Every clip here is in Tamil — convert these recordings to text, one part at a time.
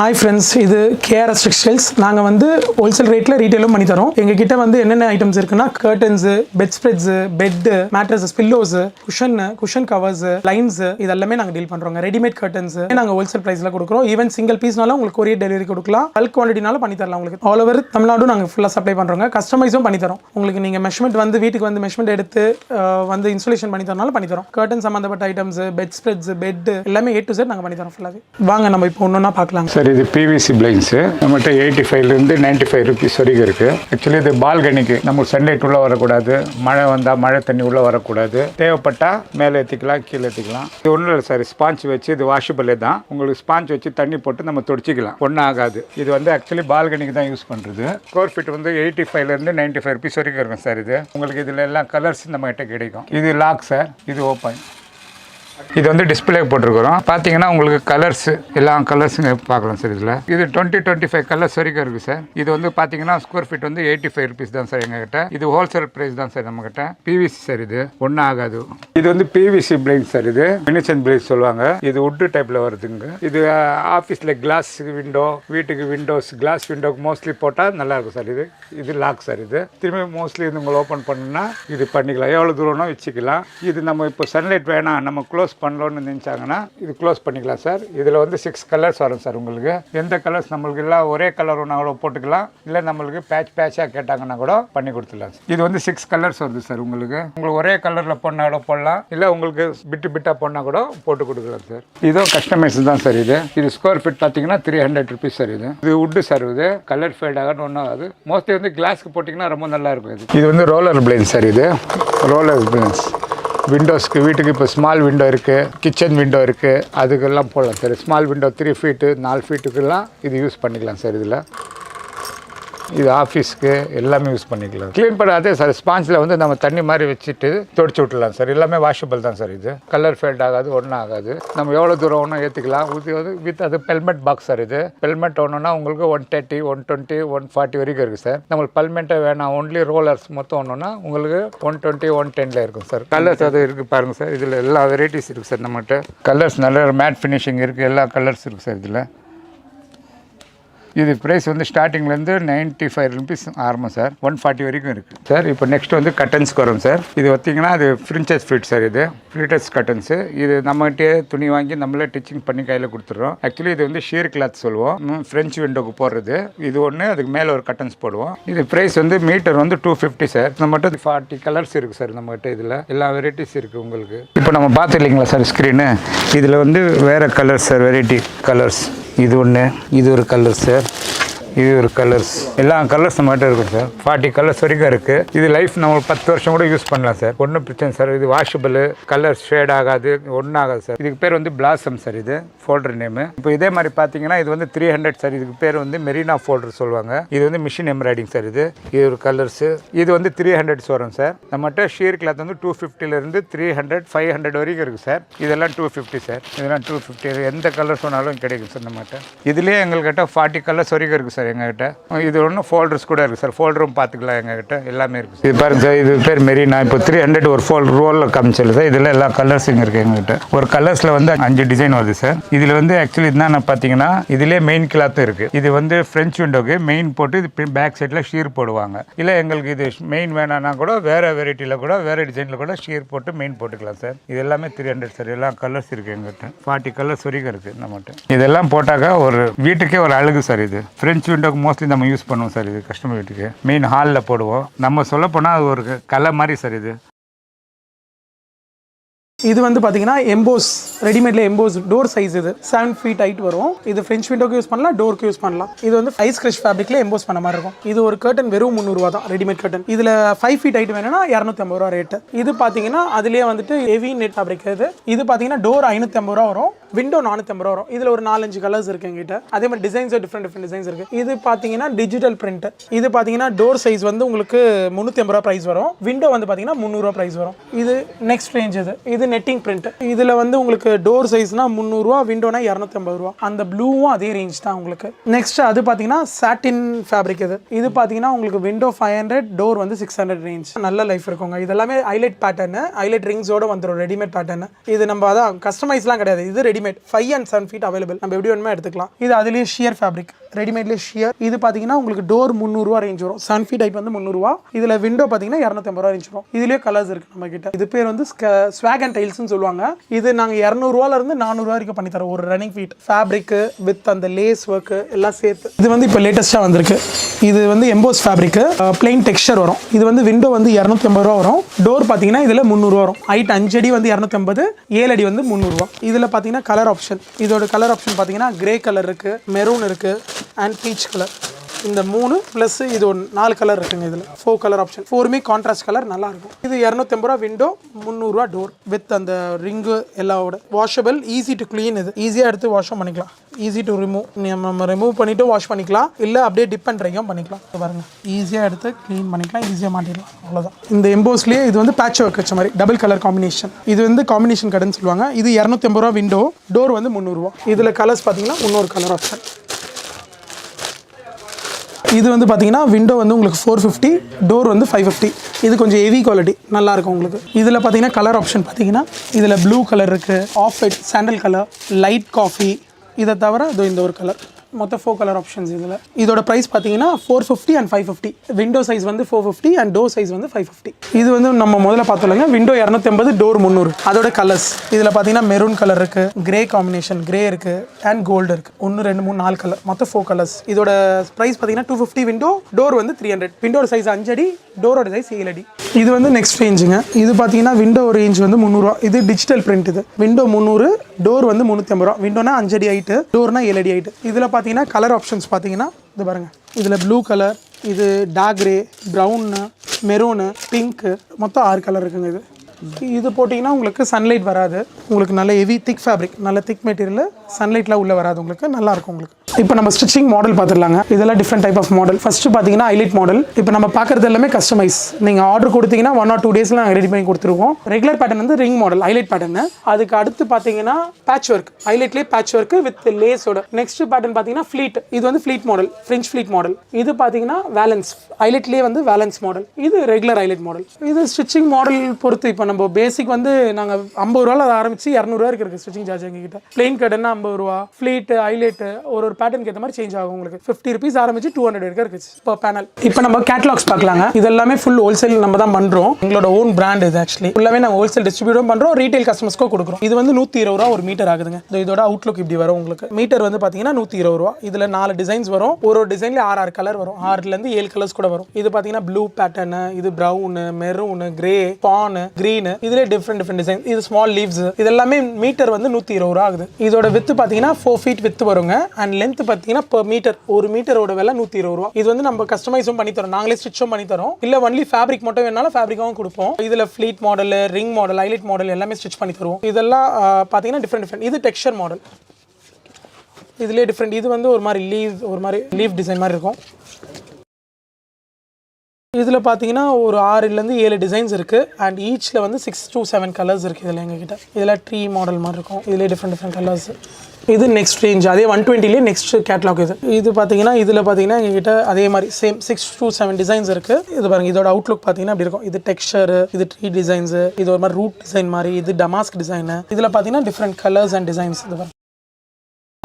ஹாய் ஃப்ரெண்ட்ஸ் இது கேஆர்எஸ் டெக்ஸ்டைல்ஸ் நாங்கள் வந்து ஹோல்சேல் ரேட்டில் ரீட்டெயிலும் பண்ணி தரோம் எங்கள் கிட்ட வந்து என்னென்ன ஐட்டம்ஸ் இருக்குன்னா curtains bedspreads bed mattresses pillows cushion cushion covers lines இதெல்லாமே நாங்கள் டீல் பண்ணுறோங்க ரெடிமேட் கர்டன்ஸ் நாங்கள் ஹோல்சேல் ப்ரைஸில் கொடுக்குறோம். ஈவன் சிங்கிள் பீஸ்னாலும் உங்களுக்கு கொரியர் டெலிவரி கொடுக்கலாம். பல்க் குவான்டிட்டினாலும் பண்ணி தரலாம் உங்களுக்கு. ஆல் ஓவர் தமிழ்நாடு நாங்கள் ஃபுல்லாக சப்ளை பண்ணுறோங்க கஸ்டமைஸும் பண்ணி தரோம் உங்களுக்கு நீங்கள் மெஷர்மெண்ட் வந்து வீட்டுக்கு வந்து மெஷர்மெண்ட் எடுத்து வந்து இன்ஸ்டாலேஷன் பண்ணி தரனாலும் பண்ணி தரோம். கர்டன் சம்மந்தப்பட்ட ஐட்டம்ஸ் பெட் ஸ்ப்ரெட்ஸ் பெட் எல்லாமே ஏ டு செட் நாங்கள் பண்ணி தரோம் ஃபுல்லாகவே வாங்க நம்ம இப்போ ஒன்று ஒன்றா பார்க்கலாம் சார் இது பிவிசி பிளைன்ஸு நம்மகிட்ட எயிட்டி ஃபைவ்லேருந்து நைன்ட்டி ஃபைவ் ருபீஸ் வரைக்கும் இருக்குது ஆக்சுவலி இது பால்கனிக்கு நம்ம சன்லைட் உள்ளே வரக்கூடாது. மழை வந்தால் மழை தண்ணி உள்ளே வரக்கூடாது. தேவைப்பட்டால் மேலே ஏற்றிக்கலாம் கீழே ஏற்றிக்கலாம் இது ஒன்றும் இல்லை சார் ஸ்பாஞ்ச் வச்சு இது வாஷபிளே தான். உங்களுக்கு ஸ்பாஞ்ச் வச்சு தண்ணி போட்டு நம்ம துடைச்சிக்கலாம். ஒன்றும் ஆகாது. இது வந்து ஆக்சுவலி பால்கனிக்கு தான் யூஸ் பண்ணுறது ஸ்கோர் ஃபீட் வந்து எயிட்டி ஃபைவ்லேருந்து நைன்ட்டி ஃபைவ் ருபீஸ் வரைக்கும் இருக்கும் சார் இது. உங்களுக்கு இதில் எல்லாம் கலர்ஸ் நம்மகிட்ட கிடைக்கும். இது லாக் சார். இது ஓப்பன் இது வந்து டிஸ்பிளே போட்டிருக்கிறோம். பார்த்தீங்கன்னா உங்களுக்கு கலர்ஸ் எல்லா கலர்ஸும் பார்க்கலாம் சார் இதில். இது டுவெண்ட்டி டுவெண்ட்டி ஃபைவ் கலர்ஸ் வரைக்கும் இருக்குது சார் இது வந்து பார்த்தீங்கன்னா ஸ்கொயர் ஃபீட் வந்து எயிட்டி ஃபைவ் ருபீஸ் தான் சார் எங்ககிட்ட. இது ஹோல்சேல் ப்ரைஸ் தான் சார் நம்மகிட்ட. பிவிசி சார் இது. ஒன்றும் ஆகாது. இது வந்து பிவிசி பிளைன் சார் இது. மினிச்சன் பிளைஸ் சொல்லுவாங்க. இது உட்டு டைப்பில் வருதுங்க. இது ஆஃபீஸில் கிளாஸ் விண்டோ வீட்டுக்கு விண்டோஸ் கிளாஸ் விண்டோக்கு மோஸ்ட்லி போட்டால் நல்லாயிருக்கும் சார் இது. இது லாக் சார் இது. திரும்பி மோஸ்ட்லி இது உங்களை ஓப்பன் பண்ணுன்னா இது பண்ணிக்கலாம். எவ்வளோ தூரம்னா வச்சுக்கலாம். இது நம்ம இப்போ சன்லைட் வேணாம். நம்ம க்ளோஸ் க்ளோஸ் பண்ணலோன்னு நினச்சாங்கன்னா இது க்ளோஸ் பண்ணிக்கலாம் சார். இதில் வந்து சிக்ஸ் கலர்ஸ் வரும் சார் உங்களுக்கு. எந்த கலர்ஸ் நம்மளுக்கு எல்லாம் ஒரே கலர் ஒன்றா கூட போட்டுக்கலாம். இல்லை நம்மளுக்கு பேட்ச் பேட்சாக கேட்டாங்கன்னா கூட பண்ணி கொடுத்துடலாம் சார். இது வந்து சிக்ஸ் கலர்ஸ் வருது சார் உங்களுக்கு. உங்களுக்கு ஒரே கலரில் போனால் கூட போடலாம். இல்லை உங்களுக்கு பிட்டு பிட்டாக போனால் கூட போட்டு கொடுக்கலாம் சார். இதுவும் கஸ்டமைஸ் தான் சார் இது. இது ஸ்கொயர் ஃபீட் பார்த்தீங்கன்னா த்ரீ ஹண்ட்ரட் ருபீஸ் சார் இது. இது உட்டு சார் இது. கலர் ஃபேட் ஆகணும் ஒன்றும் ஆகாது. மோஸ்ட்லி வந்து கிளாஸ்க்கு போட்டிங்கன்னா ரொம்ப நல்லா இருக்கும் இது. இது வந்து ரோலர் பிளேன் சார் இது. ரோலர் பிளேன்ஸ் விண்டோஸ்க்கு வீட்டுக்கு இப்போ ஸ்மால் விண்டோ இருக்குது கிச்சன் விண்டோ இருக்குது அதுக்கெல்லாம் போடலாம் sir small window three feet நாலு ஃபீட்டுக்கெல்லாம் இது யூஸ் பண்ணிக்கலாம் சார் இதில். இது ஆஃபீஸ்க்கு எல்லாமே யூஸ் பண்ணிக்கலாம். க்ளீன் பண்ண அதே சார் ஸ்பாஞ்சில் வந்து நம்ம தண்ணி மாதிரி வச்சுட்டு தொடச்சி விட்டுலாம் சார் எல்லாமே வாஷபிள் தான் சார் இது. கலர் ஃபேல்ட் ஆகாது ஒன்றும் ஆகாது. நம்ம எவ்வளோ தூரம் ஒன்றும் ஏற்றிக்கலாம் ஊற்றி வந்து வித் அது பெல்மெட் பாக்ஸ் சார் இது. பெல்மெட் ஒன்றுனா உங்களுக்கு one thirty one twenty one forty வரைக்கும் இருக்குது சார் நம்மளுக்கு பல்மெண்ட்டை வேணாம். ஒன்லி ரோலர்ஸ் மொத்தம் ஒன்றுனா உங்களுக்கு ஒன் டுவெண்ட்டி ஒன் டென்னில் இருக்கும் சார் கலர்ஸ் அது இருக்குது பாருங்கள் சார் இதில் எல்லா வெரைட்டிஸ் இருக்குது சார் நம்மகிட்ட. கலர்ஸ் நல்ல மேட் ஃபினிஷிங் இருக்குது எல்லா கலர்ஸ் இருக்குது சார் இதில். இது ப்ரைஸ் வந்து ஸ்டார்டிங்லேருந்து நைன்ட்டி ஃபைவ் ருபீஸ் ஆரம்பம் சார் ஒன் ஃபார்ட்டி வரைக்கும் இருக்குது சார் இப்போ நெக்ஸ்ட் வந்து கட்டன்ஸ்க்கு வரும் சார் இது பார்த்தீங்கன்னா அது ஃப்ரின்ச்சஸ் ஃபிட் சார் இது. ஃப்ளிட்டஸ் கட்டன்ஸு இது நம்மகிட்டே துணி வாங்கி நம்மளே டிச்சிங் பண்ணி கையில் கொடுத்துட்றோம். ஆக்சுவலி இது வந்து ஷீர் கிளாத் சொல்லுவோம். ஃப்ரெஞ்ச் விண்டோக்கு போடுறது. இது ஒன்று அதுக்கு மேலே ஒரு கட்டன்ஸ் போடுவோம். இது ப்ரைஸ் வந்து மீட்டர் வந்து டூ ஃபிஃப்டி சார் நம்மகிட்ட ஃபார்ட்டி கலர்ஸ் இருக்குது சார் நம்மகிட்ட இதில். எல்லா வெரைட்டிஸ் இருக்குது உங்களுக்கு. இப்போ நம்ம பார்த்து இல்லைங்களா சார் ஸ்க்ரீனு இதில் வந்து வேறு கலர்ஸ் சார் வெரைட்டி கலர்ஸ் இது ஒன்று இது ஒரு கலர் சார் இது ஒரு கலர்ஸ் எல்லா கலர்ஸ் நம்மகிட்ட இருக்கும் சார் ஃபார்ட்டி கலர்ஸ் வரைக்கும் இருக்குது இது லைஃப் நம்ம பத்து வருஷம் கூட யூஸ் பண்ணலாம் சார் ஒன்றும் பிரச்சனை சார் இது வாஷபிள் கலர் ஷேட் ஆகாது ஒன்றும் ஆகாது சார் இதுக்கு பேர் வந்து பிளாசம் சார் இது ஃபோல்டர் நேமு இப்போ இதே மாதிரி பார்த்தீங்கன்னா இது வந்து த்ரீ ஹண்ட்ரட் சார் இதுக்கு பேர் வந்து மெரினா ஃபோல்டர் சொல்லுவாங்க. இது வந்து மிஷின் எம்ப்ராய்டிங் சார் இது. இது ஒரு கலர்ஸு இது வந்து த்ரீ ஹண்ட்ரட்ஸ் வரும் சார் நம்மகிட்ட ஷீர் கிளாத் வந்து டூ ஃபிஃப்டிலேருந்து த்ரீ ஹண்ட்ரட் ஃபைவ் ஹண்ட்ரட் வரைக்கும் இருக்குது சார் இதெல்லாம் டூ ஃபிஃப்டி சார் இதெல்லாம் டூ ஃபிஃப்டி எந்த கலர் சொன்னாலும் கிடைக்கும் சார் நம்மகிட்ட இதுலேயே எங்கள்கிட்ட ஃபார்ட்டி கலர்ஸ் வரைக்கும் இருக்குது சார் எங்ககிட்ட. இது ஒன்றும் ஃபோல்டர்ஸ் கூட இருக்குது சார். ஃபோல்டரும் பார்த்துக்கலாம் எங்ககிட்ட. எல்லாமே இருக்குது இது பாருங்க சார். இது பேர் மெரினா. இப்போ த்ரீ ஹண்ட்ரட் ஒரு ஃபோல் ரோலில் காமிச்சல சார். இதில் எல்லா கலர்ஸும் இருக்குது எங்ககிட்ட. ஒரு கலர்ஸில் வந்து அஞ்சு டிசைன் வருது சார். இதில் வந்து ஆக்சுவலி என்னென்ன பார்த்தீங்கன்னா இதிலே மெயின் கிளாத்தும் இருக்குது இது வந்து ஃப்ரெஞ்ச் விண்டோக்கு மெயின் போட்டு இது பேக் சைடில் ஷீர் போடுவாங்க. இல்லை எங்களுக்கு இது மெயின் வேணான்னா கூட வேறு வெரைட்டியில் கூட வேறு டிசைனில் கூட ஷீர் போட்டு மெயின் போட்டுக்கலாம் சார். இது எல்லாமே த்ரீ ஹண்ட்ரட் சார். எல்லா கலர்ஸ் இருக்குது எங்கிட்ட ஃபார்ட்டி கலர்ஸ் வரைக்கும் இருக்குது நம்மகிட்ட இதெல்லாம் போட்டாக்கா ஒரு வீட்டுக்கே ஒரு அழகு சார் இது. ஃப்ரெஞ்ச் விண்டோக்கு மோஸ்ட்லி நம்ம யூஸ் பண்ணுவோம் சார் இது கஸ்டமர் வீட்டுக்கு. மெயின் ஹாலில் போடுவோம். நம்ம சொல்ல போனால் அது ஒரு கலை மாதிரி சார் இது. இது வந்து பார்த்தீங்கன்னா எம்போஸ் ரெடிமேட்ல எம்போஸ் டோர் சைஸ் இது. செவன் ஃபீட் ஹைட் வரும். இது ஃப்ரெஞ்ச் விண்டோக்கு யூஸ் பண்ணலாம் டோருக்கு யூஸ் பண்ணலாம். இது வந்து ஐஸ் கிரஷ் ஃபேப்ரிக்ல எம்போஸ் பண்ண மாதிரி இருக்கும். இது ஒரு கர்டன் வெறும் முந்நூறுவா தான் ரெடிமேட் கர்டன் இதில் ஃபைவ் ஃபீட் ஹைட் வேணும்னா இரநூத்தி ஐம்பது ரூபா ரேட்டு இது பார்த்தீங்கன்னா அதுலேயே வந்துட்டு ஹெவி நெட் ஃபேப்ரிக் இது. இது பார்த்தீங்கன்னா டோர் ஐநூற்றி ஐம்பது ரூபா வரும் விண்டோ நானூற்றி ஐம்பது ரூபா வரும். இதில் ஒரு நாலஞ்சு கலர்ஸ் இருக்கு எங்கிட்ட அதே மாதிரி டிசைன்ஸ் டிஃப்ரெண்ட் டிஃப்ரெண்ட் டிசைன்ஸ் இருக்கு. இது பார்த்தீங்கன்னா டிஜிட்டல் பிரிண்ட் இது பார்த்தீங்கன்னா டோர் சைஸ் வந்து உங்களுக்கு முந்நூற்றி ஐம்பது ரூபா ப்ரைஸ் வரும். விண்டோ வந்து பார்த்தீங்கன்னா முந்நூறுரூவா ப்ரைஸ் வரும். இது நெக்ஸ்ட் ரேஞ்ச் இது. இது நெட்டிங் பிரிண்ட் இதில் வந்து உங்களுக்கு டோர் சைஸ்னா முந்நூறுரூவா விண்டோனா இரநூத்தம்பது ரூபா. அந்த ப்ளூவும் அதே ரேஞ்ச் தான் உங்களுக்கு. நெக்ஸ்ட் அது பார்த்தீங்கன்னா சாட்டின் ஃபேப்ரிக் இது. இது பார்த்தீங்கன்னா உங்களுக்கு விண்டோ ஃபைவ் ஹண்ட்ரட் டோர் வந்து சிக்ஸ் ஹண்ட்ரட் ரேஞ்ச் நல்ல லைஃப் இருக்குங்க. இதெல்லாமே ஹைலைட் பேட்டர்னு ஹைலைட் ரிங்ஸோட வந்துடும் ரெடிமேட் பேட்டர்னு இது நம்ம அதான் கஸ்டமைஸ்லாம் கிடையாது. இது readymade five and seven feet available நம்ம எப்படி வேணுமோ எடுத்துக்கலாம். இது அதுலேயே ஷியர் ஃபேப்ரிக் ரெடிமேட்லேயே ஷியர் இது பார்த்தீங்கன்னா உங்களுக்கு டோர் முந்நூறுரூவா ரேஞ்ச் வரும். சன்ஃபி ஃபீட் வந்து முந்நூறுரூவா இதில் விண்டோ பார்த்தீங்கன்னா இரநூத்தம்பது ரூபா ரேஞ்ச் வரும். இதுலேயே கலர்ஸ் இருக்குது நம்ம கிட்ட இது பேர் வந்து ஸ்வாக் அண்ட் டைல்ஸ்னு சொல்லுவாங்க. இது நாங்கள் இரநூறுவாலேருந்து நானூறுரூவா வரைக்கும் பண்ணி தரோம். ஒரு ரன்னிங் ஃபீட் ஃபேப்ரிக்கு வித் அந்த லேஸ் ஒர்க்கு எல்லாம் சேர்த்து. இது வந்து இப்போ லேட்டஸ்ட்டாக வந்திருக்கு. இது வந்து எம்போஸ் ஃபேப்ரிக்கு பிளெயின் டெக்ஸ்டர் வரும். இது வந்து விண்டோ வந்து இரநூத்தி ஐம்பது ரூபா வரும். டோர் பார்த்தீங்கன்னா இதில் முந்நூறுவா வரும். ஹைட் அஞ்சு அடி வந்து இரநூத்தி ஐம்பது ஏழு அடி வந்து முந்நூறுவா. இதில் பார்த்தீங்கன்னா கலர் ஆப்ஷன் இதோட கலர் ஆப்ஷன் பார்த்தீங்கன்னா கிரே கலர் இருக்குது மெரூன் இருக்குது அண்ட் பீச் கலர் இந்த மூணு ப்ளஸ் இது ஒரு நாலு கலர் இருக்குங்க இதில். ஃபோர் கலர் ஆப்ஷன் ஃபோருமே கான்ட்ராஸ்ட் கலர் நல்லா இருக்கும் இது இரநூத்தம்பது ரூபா விண்டோ முந்நூறுரூவா டோர் வித் அந்த ரிங்கு எல்லாவோட. வாஷபிள் ஈஸி டு க்ளீன் இது. ஈஸியாக எடுத்து வாஷும் பண்ணிக்கலாம். ஈஸி டு ரிமூவ் நம்ம ரிமூவ் பண்ணிவிட்டு வாஷ் பண்ணிக்கலாம். இல்லை அப்படியே டிப் அண்ட் பண்ணிக்கலாம். பாருங்கள் ஈஸியாக எடுத்து க்ளீன் பண்ணிக்கலாம். ஈஸியாக மாட்டிடலாம். அவ்வளோதான் இந்த எம்போஸ்லேயே இது வந்து பேட்ச் ஒர்க் வச்ச மாதிரி. டபுள் கலர் காம்பினேஷன் இது வந்து காம்பினேஷன் கடைன்னு சொல்லுவாங்க. இது இரநூத்தம்பது ரூபா விண்டோ டோர் வந்து முந்நூறுரூவா. இதில் கலர்ஸ் பார்த்தீங்கன்னா இன்னொரு கலர் ஆப்ஷன் இது வந்து பார்த்தீங்கன்னா விண்டோ வந்து உங்களுக்கு ஃபோர் ஃபிஃப்டி டோர் வந்து ஃபைவ் ஃபிஃப்டி இது கொஞ்சம் ஹெவி குவாலிட்டி நல்லா இருக்கும் உங்களுக்கு. இதில் பார்த்தீங்கன்னா கலர் ஆப்ஷன் பார்த்தீங்கன்னா இதில் ப்ளூ கலர் இருக்குது off white sandal colour light coffee இதை தவிர இது இந்த ஒரு கலர் மொத்தம் ஃபோர் கலர் ஆப்ஷன்ஸ் இதில். இதோட ப்ரைஸ் பார்த்தீங்கன்னா four fifty and five fifty window size வந்து four fifty and door size வந்து ஃபைவ் ஃபிஃப்டி இது வந்து நம்ம முதல்ல பார்த்துலங்க விண்டோ இரநூத்தி ஐம்பது டோர் முந்நூறு. அதோட கலர்ஸ் இதில் பார்த்தீங்கன்னா மெரூன் கலர் இருக்குது கிரே காம்பினேஷன் கிரே இருக்குது அண்ட் கோல்டு இருக்குது ஒன்று ரெண்டு மூணு நாலு கலர் மொத்தம் ஃபோர் கலர்ஸ் இதோட ப்ரைஸ் பார்த்தீங்கன்னா டூ ஃபிஃப்டி விண்டோ டோர் வந்து த்ரீ ஹண்ட்ரட் விண்டோட சைஸ் அஞ்சடி டோரோட சைஸ் ஏழு அடி. இது வந்து நெக்ஸ்ட் ரேஞ்சுங்க இது பார்த்தீங்கன்னா விண்டோ ரேஞ்ச் வந்து முந்நூறுவா இது டிஜிட்டல் பிரிண்ட் இது. விண்டோ முந்நூறு டோர் வந்து முந்நூற்றி ஐம்பது ரூபா விண்டோனா அஞ்சடி ஆயிட்டு டோர்னா ஏழு அடி ஆயிட்டு இதில் பார்த்தீங்கன்னா கலர் ஆப்ஷன்ஸ் பார்த்தீங்கன்னா இது பாருங்கள் இதில் ப்ளூ கலர் இது dark grey brown maroon pink மொத்தம் ஆறு கலர் இருக்குங்க இது. இது போட்டிங்கன்னா உங்களுக்கு சன்லைட் வராது. உங்களுக்கு நல்ல ஹெவி திக் ஃபேப்ரிக் நல்ல திக் மெட்டீரியல் சன்லைட்லாம் உள்ளே வராது. உங்களுக்கு நல்லாயிருக்கும் உங்களுக்கு. இப்போ நம்ம ஸ்டிச்சிங் மாடல் பார்த்துடலாங்க. இதெல்லாம் different type of model first பார்த்தீங்கன்னா ஹைலைட் மாடல் இப்போ நம்ம பார்க்குறது எல்லாமே கஸ்டமைஸ் நீங்கள் ஆர்டர் கொடுத்தீங்கன்னா ஒன் ஆர் டூ டேஸில் நாங்கள் ரெடி பண்ணி கொடுத்துருவோம். ரெகுலர் பேட்டர்ன் வந்து ரிங் மாடல் ஐலைட் பேட்டர்னு அதுக்கு அடுத்து பார்த்தீங்கன்னா பேட்ச் ஒர்க் ஹைலைட்லேயே பேட்ச் ஒர்க் வித் லேஸோட நெக்ஸ்ட் பேட்டர்ன் பார்த்தீங்கன்னா ஃப்ளீட் இது வந்து pleat model French pleat model இது பார்த்தீங்கன்னா வேலன்ஸ் ஹைலைட்லேயே வந்து வேலன்ஸ் மாடல் இது ரெகுலர் ஐலைட் மாடல் இது ஸ்டிச்சிங் மாடல் பொறுத்து இப்போ நம்ம பேசிக் வந்து நாங்கள் ஐம்பது ரூபாவில் ஆரம்பித்து இரநூறுவா இருக்கு ஸ்டிச்சிங் சார்ஜ் எங்ககிட்ட. பிளெயின் கட்டுன்னா ஐம்பது ரூபா? ஃப்ளீட்டு ஐலைட்டு ஒரு ஒரு பேட்டர்னுக்கு ஏற்ற மாதிரி சேஞ்ச் ஆகும் உங்களுக்கு. ஃபிஃப்டி ருபீஸ் ஆரம்பிச்சு டூ ஹண்ட்ரட் வரைக்கும் இருக்குது இப்போ பேனல் இப்போ நம்ம கேட்லாக்ஸ் பார்க்கலாங்க. இது எல்லாமே ஃபுல் ஹோல்சேல் நம்ம தான் பண்ணுறோம் எங்களோட ஓன் பிராண்ட் இது ஆக்சுவலி ஃபுல்லாவே நாங்கள் ஹோல்சேல் டிஸ்ட்ரிபியூட்டும் பண்ணுறோம் ரீட்டைல் கஸ்டமர்ஸ்க்கும் கொடுக்குறோம். இது வந்து நூற்றி இருபது ரூபா ஒரு மீட்டர் ஆகுதுங்க. இந்த இதோட அவுட்லுக் இப்படி வரும் உங்களுக்கு. மீட்டர் வந்து பார்த்தீங்கன்னா நூற்றி இருபது ரூபா. இதில் நாலு டிசைன்ஸ் வரும். ஒரு ஒரு டிசைன்ல ஆறு ஆறு கலர் வரும். ஆறுலேருந்து ஏழு கலர்ஸ் கூட வரும். இது பார்த்தீங்கன்னா ப்ளூ பேட்டர்னு இது ப்ரௌனு மெரூனு கிரே பானு க்ரீனு இதுல டிஃப்ரெண்ட் டிஃப்ரெண்ட் டிசைன் இது ஸ்மால் லீவ்ஸ் இது எல்லாமே மீட்டர் வந்து நூற்றி இருபது ரூபா ஆகுது. இதோட வித்து பார்த்தீங்கன்னா ஃபோர் ஃபீட் வித்து வருங்க. அண்ட் லென்த் பார்த்தீங்கன்னா பர் மீட்டர் ஒரு மீட்டரோட விலை நூற்றி இருபது ரூபா. இது வந்து நம்ம கஸ்டமைஸும் பண்ணி தரோம் நாங்களே ஸ்டிச்சும் பண்ணி தரோம் இல்லை ஒன்லி ஃபேப்ரிக் மட்டும் வேணாலும் ஃபேப்ரிக்காகவும் கொடுப்போம். இதில் pleat model ring model highlight model எல்லாமே ஸ்டிச் பண்ணி தருவோம். இதெல்லாம் பார்த்தீங்கன்னா டிஃப்ரெண்ட் டிஃப்ரெண்ட் இது டெக்ஸ்டர் மாடல் இதுலேயே டிஃப்ரெண்ட் இது வந்து ஒரு மாதிரி லீவ் ஒரு மாதிரி லீவ் டிசைன் மாதிரி இருக்கும். இதில் பார்த்தீங்கன்னா ஒரு ஆறுலேருந்து ஏழு டிசைன்ஸ் இருக்குது அண்ட் ஈச்சில் வந்து சிக்ஸ் டூ செவன் கலர்ஸ் இருக்குது இதில் எங்ககிட்ட. இதில் ட்ரீ மாடல் மாதிரி இருக்கும். இதிலே டிஃப்ரெண்ட் டிஃப்ரெண்ட் கலர்ஸ் இது நெக்ஸ்ட் ரேஞ்ச் அதே ஒன் டுவெண்ட்டிலே நெக்ஸ்ட் கேட்லாக் இது. இது பார்த்தீங்கன்னா இதில் பார்த்தீங்கன்னா எங்ககிட்ட அதே மாதிரி same six two seven designs இருக்குது இது பாருங்க இதோட அவுட்லுக் பார்த்தீங்கன்னா அப்படி இருக்கும். இது டெக்ஸ்டர் இது ட்ரீ டிசைன்ஸு இது ஒரு மாதிரி ரூட் டிசைன் மாதிரி இது டமாஸ்க் டிசைனு இதில் பார்த்தீங்கன்னா டிஃப்ரெண்ட் கலர்ஸ் அண்ட் டிசைன்ஸ் இது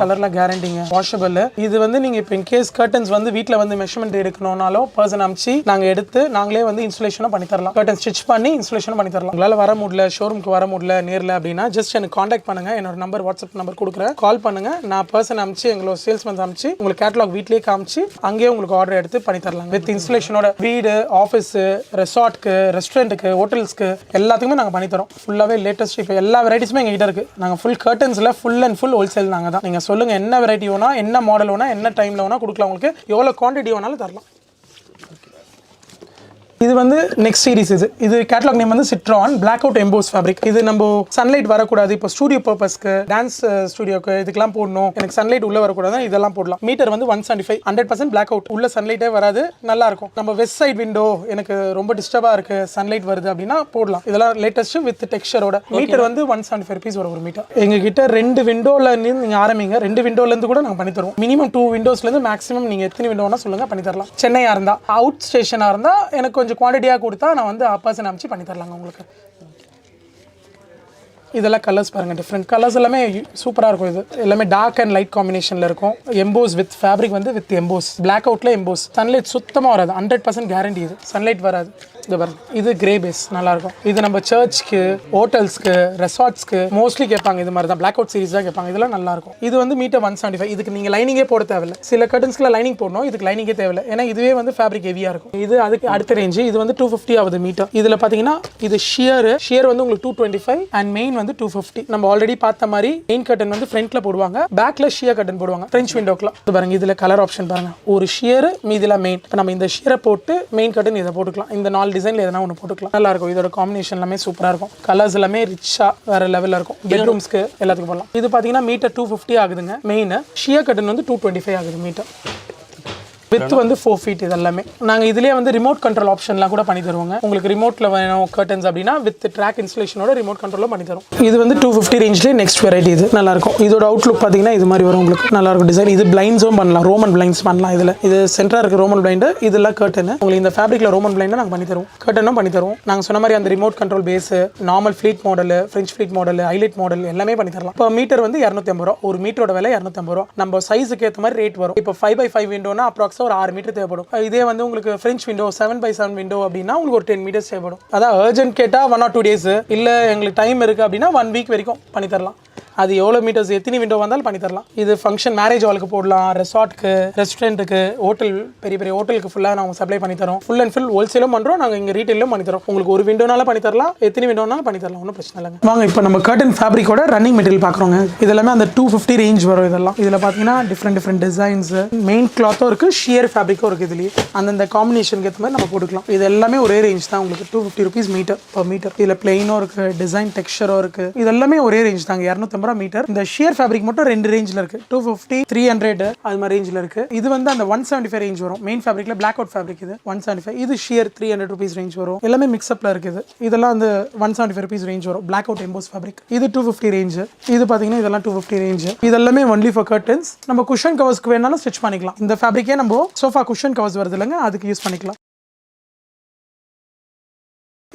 கலர்ல கேரண்டிங்க வாஷபிள் இது வந்து நீங்க இப்போ இன்கேஸ் கர்டன்ஸ் வந்து வீட்டில் வந்து மெஷர்மெண்ட் எடுக்கணும்னாலும் பர்சன் அமிச்சு நாங்க எடுத்து நாங்களே வந்து இன்சுலேஷனும் பண்ணி தரலாம். கர்டன் ஸ்டிச் பண்ணி இன்சுலேஷனும் பண்ணி தரலாம். உங்களால வர முடியல ஷோரூம்க்கு வர முடியல நேர்ல அப்படின்னா ஜஸ்ட் எனக்கு காண்டாக்ட் பண்ணுங்க. என்னோட நம்பர் வாட்ஸ்அப் நம்பர் கொடுக்குறேன். கால் பண்ணுங்க. நான் பர்சன் அமிச்சு எங்களோட சேல்ஸ்மேன் அமிச்சு உங்களுக்கு கேட்டலாக் வீட்லயே காமிச்சு அங்கேயே உங்களுக்கு ஆர்டர் எடுத்து பண்ணி தரலாம். வித் இன்சுலேஷனோட வீடு ஆஃபீஸு ரெசார்ட்க்கு ரெஸ்டாரண்ட்டுக்கு ஹோட்டல்ஸ்க்கு எல்லாத்துக்குமே நாங்கள் பண்ணி தரோம். ஃபுல்லாகவே லேட்டஸ்ட் இப்போ எல்லா வெரைட்டிஸுமே எங்ககிட்ட இருக்கு. நாங்கள் ஃபுல் கர்டன்ஸில் ஃபுல் அண்ட் ஃபுல் ஹோல்சேல் நாங்கள் தான். நீங்கள் சொல்லுங்கள் என்ன வெரைட்டி வேணா என்ன மாடல் வேணா என்ன டைமில் வேணா கொடுக்கலாம் உங்களுக்கு. எவ்வளோ குவான்டிட்டி வேணாலும் தரலாம். இது வந்து நெக்ஸ்ட் சீரிஸ் இது. இது கேட்டலாக் நேம் வந்து Citron black out emboss fabric இது நம்ம சன்லைட் வரக்கூடாது. இப்போ ஸ்டூடியோ பர்பஸ்க்கு டான்ஸ் ஸ்டுடியோக்கு இதுக்கெல்லாம் போடணும். எனக்கு சன்லைட் உள்ள வரக்கூடாது இதெல்லாம் போடலாம். மீட்டர் வந்து one seventy five hundred percent blackout உள்ள சன்லைட்டே வராது நல்லா இருக்கும் நம்ம வெஸ்ட் சைட் விண்டோ எனக்கு ரொம்ப டிஸ்டர்பா இருக்கு சன்லைட் வருது அப்படின்னா போடலாம். இதெல்லாம் லேட்டஸ்ட் வித் டெக்ஸ்சரோட மீட்டர் வந்து ஒன் செவன்டி ஃபைவ் ருபீஸ் வரும் ஒரு மீட்டர் எங்க கிட்ட ரெண்டு விண்டோல இருந்து நீங்க ஆரம்பிங்க. ரெண்டு விண்டோல இருந்து கூட நாங்க பண்ணி தருவோம் மினிமம் டூ விண்டோஸ்ல இருந்து மேக்ஸிமம் நீங்க எத்தனை விண்டோனா சொல்லுங்க பண்ணி தரலாம் சென்னையா இருந்தா அவுட் ஸ்டேஷனா இருந்தா எனக்கு கொஞ்சம் குவான்டிட்டியாக கொடுத்தா நான் வந்து பர்சன் அமைச்சு பண்ணி தரலாங்க உங்களுக்கு. இதெல்லாம் கலர்ஸ் பாருங்க டிஃப்ரெண்ட் கலர்ஸ் எல்லாமே சூப்பராக இருக்கும் இது. எல்லாமே டார்க் அண்ட் லைட் காம்பினேஷனில் இருக்கும். எம்போஸ் வித் ஃபேப்ரிக் வந்து வித் எம்போஸ் பிளாக் அவுட்ல எம்போஸ் சன்லைட் சுத்தமாக வராது. ஹண்ட்ரட் பர்சன்ட் கேரண்டி இது. சன்லைட் வராது. இது பாருங்க. இது கிரே பேஸ் நல்லா இருக்கும் இது நம்ம சர்ச்க்கு ஹோட்டல்ஸ்க்கு ரெசார்ட்ஸ்க்கு மோஸ்ட்லி கேட்பாங்க இது மாதிரி தான் பிளாக் அவுட் சீரிஸ் தான் கேட்பாங்க. இதெல்லாம் நல்லா இருக்கும் இது வந்து மீட்டர் ஒன் செவன்டி ஃபைவ் இதுக்கு நீங்கள் லைனிங்கே போட தேவையில்ல. சில கர்டன்ஸ்க்குலாம் லைனிங் போடணும். இதுக்கு லைனிங்கே தேவையில்லை. ஏன்னா இதுவே வந்து ஃபேப்ரிக் ஹெவியாக இருக்கும். இது அதுக்கு அடுத்த ரேஞ்சு இது வந்து டூ ஃபிஃப்டி ஆகுது மீட்டர் இதில் பார்த்தீங்கன்னா இது ஷியர் ஷியர் வந்து உங்களுக்கு two twenty five and main வந்து வந்து டூ ஃபிஃப்டி நம்ம ஆல்ரெடி பார்த்த மாதிரி மெயின் கட்டன் வந்து ஃப்ரண்ட்ல போடுவாங்க. பேக்ல ஷியர் கட்டன் போடுவாங்க. ஃப்ரெஞ்ச் விண்டோக்குலாம் இது பாருங்க இதுல கலர் ஆப்ஷன் பாருங்க. ஒரு ஷியர் மீதில மெயின் இப்போ நம்ம இந்த ஷியரை போட்டு மெயின் கட்டன் இதை போட்டுக்கலாம். இந்த நாலு டிசைன்ல எதனா ஒன்று போட்டுக்கலாம். நல்லா இருக்கும். இதோட காம்பினேஷன் எல்லாமே சூப்பரா இருக்கும். கலர்ஸ் எல்லாமே ரிச்சா வேற லெவல்ல இருக்கும். பெட்ரூம்ஸ்க்கு எல்லாத்துக்கும் போடலாம். இது பாத்தீங்கன்னா மீட்டர் டூ ஃபிஃப்டி ஆகுதுங்க. மெயின் ஷியர் கட்டன் வந்து டூ டுவெண்ட்டி ஃபைவ் ஆகுது மீட்டர் வித் வந்து ஃபோர் ஃபீட் இது எல்லாமே நாங்கள் இதுலேயே வந்து ரிமோட் கண்ட்ரோல் ஆப்ஷன்லாம் கூட பண்ணி தருவோங்க. உங்களுக்கு ரிமோட்டில் வேணும் கர்டன்ஸ் அப்படின்னா வித் ட்ராக் இன்ஸ்டலேஷனோட ரிமோட் கண்ட்ரோலும் பண்ணி தரும் இது வந்து டூ ஃபிஃப்டி ரேஞ்ச்லேயே நெக்ஸ்ட் வெரைட்டி இது. நல்லா இருக்கும் இதோட அவுட்லுக் பார்த்தீங்கன்னா இது மாதிரி வரும் உங்களுக்கு. நல்லா இருக்கும் டிசைன் இது பிளைண்ட்ஸும் பண்ணலாம். ரோமன் பிளைண்ட்ஸ் பண்ணலாம் இதில். இது சென்டராக இருக்க ரோமன் பிளைண்டு இதெல்லாம் கர்டன் உங்களுக்கு இந்த ஃபேப்ரிக்கில் ரோமன் பிளைண்டை நாங்கள் பண்ணி தருவோம். கர்டனும் பண்ணி தருவோம். நாங்கள் சொன்ன மாதிரி அந்த remote control base normal pleat model French pleat model highlight model எல்லாமே பண்ணி தரலாம். இப்போ மீட்டர் வந்து இரநூத்தி ஐம்பது ரூபா. ஒரு மீட்டரோட விலை இரநூத்தம்பது ரூபா. நம்ம சைஸுக்கு ஏற்ற மாதிரி ரேட் வரும். இப்போ ஃபைவ் பை ஃபைவ் விண்டோனா அப்ராக்ஸ் ஒரு ஆறு மீட்டர் தேவைப்படும். இதே வந்து உங்களுக்கு French window seven by seven window அப்படின்னா உங்களுக்கு ஒரு டென் மீட்டர்ஸ் தேவைப்படும். அதான் அர்ஜென்ட் கேட்டால் ஒன் ஆர் டூ டேஸ் இல்லை எங்களுக்கு டைம் இருக்குது அப்படின்னா ஒன் வீக் வரைக்கும் பண்ணி தரலாம். அது எவ்வளோ மீட்டர்ஸ் எத்தனை விண்டோ வந்தாலும் பண்ணி தரலாம். இது ஃபங்க்ஷன் மேரேஜ் ஹாலுக்கு போடலாம் ரெசார்ட்க்கு ரெஸ்டாரண்ட்டுக்கு ஹோட்டல் பெரிய பெரிய ஹோட்டலுக்கு ஃபுல்லாக நாங்கள் சப்ளை பண்ணி தரோம். ஃபுல் அண்ட் ஃபுல் ஹோல்சேலும் பண்ணுறோம் நாங்கள் இங்கே ரீட்டெயிலும் பண்ணி தரோம். உங்களுக்கு ஒரு விண்டோனால பண்ணி தரலாம் எத்தனை விண்டோனாலும் பண்ணி தரலாம் ஒன்றும் பிரச்சனை இல்லைங்க. வாங்க இப்போ நம்ம கர்டன் ஃபேப்ரிக்கோட ரன்னிங் மெட்டீரியல் பார்க்குறோங்க. இதெல்லாமே அந்த டூ ஃபிஃப்டி ரேஞ்ச் வரும் இதெல்லாம். இதில் பார்த்தீங்கன்னா டிஃப்ரெண்ட் டிஃப்ரெண்ட் டிசைன்ஸ் மெயின் கிளாத்தும் இருக்குது ஷியர் ஃபேப்ரிக்கும் இருக்குது இதுலேயே. அந்தந்த காம்பினேஷனுக்கு ஏற்ற மாதிரி நம்ம போட்டுக்கலாம். இது எல்லாமே ஒரே ரேஞ்ச் தான். உங்களுக்கு two fifty rupees metre per metre இதில் பிளெயினும் இருக்குது டிசைன் டெக்ஸ்டரும் இருக்குது இது எல்லாமே ஒரே ரேஞ்ச் தாங்க. இரநூத்தம்பது ரூபா மீட்டர் இந்த ஷியர் ஃபேப்ரிக் மட்டும் ரெண்டு ரேஞ்சில் இருக்குது டூ ஃபிஃப்டி த்ரீ ஹண்ட்ரட் அது மாதிரி ரேஞ்சில் இருக்குது இது வந்து அந்த ஒன் செவன்டி ஃபைவ் ரேஞ்ச் வரும். மெயின் ஃபேப்ரிக்ல பிளாக் அவுட் ஃபேப்ரிக் இது ஒன் செவன்டி ஃபைவ் இது sheer three hundred rupees range வரும். எல்லாமே மிக்ஸ்அப்பில் இருக்குது. இதெல்லாம் அந்த one seventy five rupees range வரும். பிளாக் அவுட் எம்போஸ் ஃபேப்ரிக் இது டூ ஃபிஃப்டி ரேஞ்ச் இது பார்த்தீங்கன்னா இதெல்லாம் டூ ஃபிஃப்டி ரேஞ்ச் இது எல்லாமே ஒன்லி ஃபார் கர்டன்ஸ் நம்ம குஷன் கவர்ஸ்க்கு வேணாலும் ஸ்டிச் பண்ணிக்கலாம். இந்த ஃபேப்ரிக்கே நம்ம சோஃபா குஷன் கவர்ஸ் வருது இல்லைங்க? அதுக்கு யூஸ் பண்ணிக்கலாம்.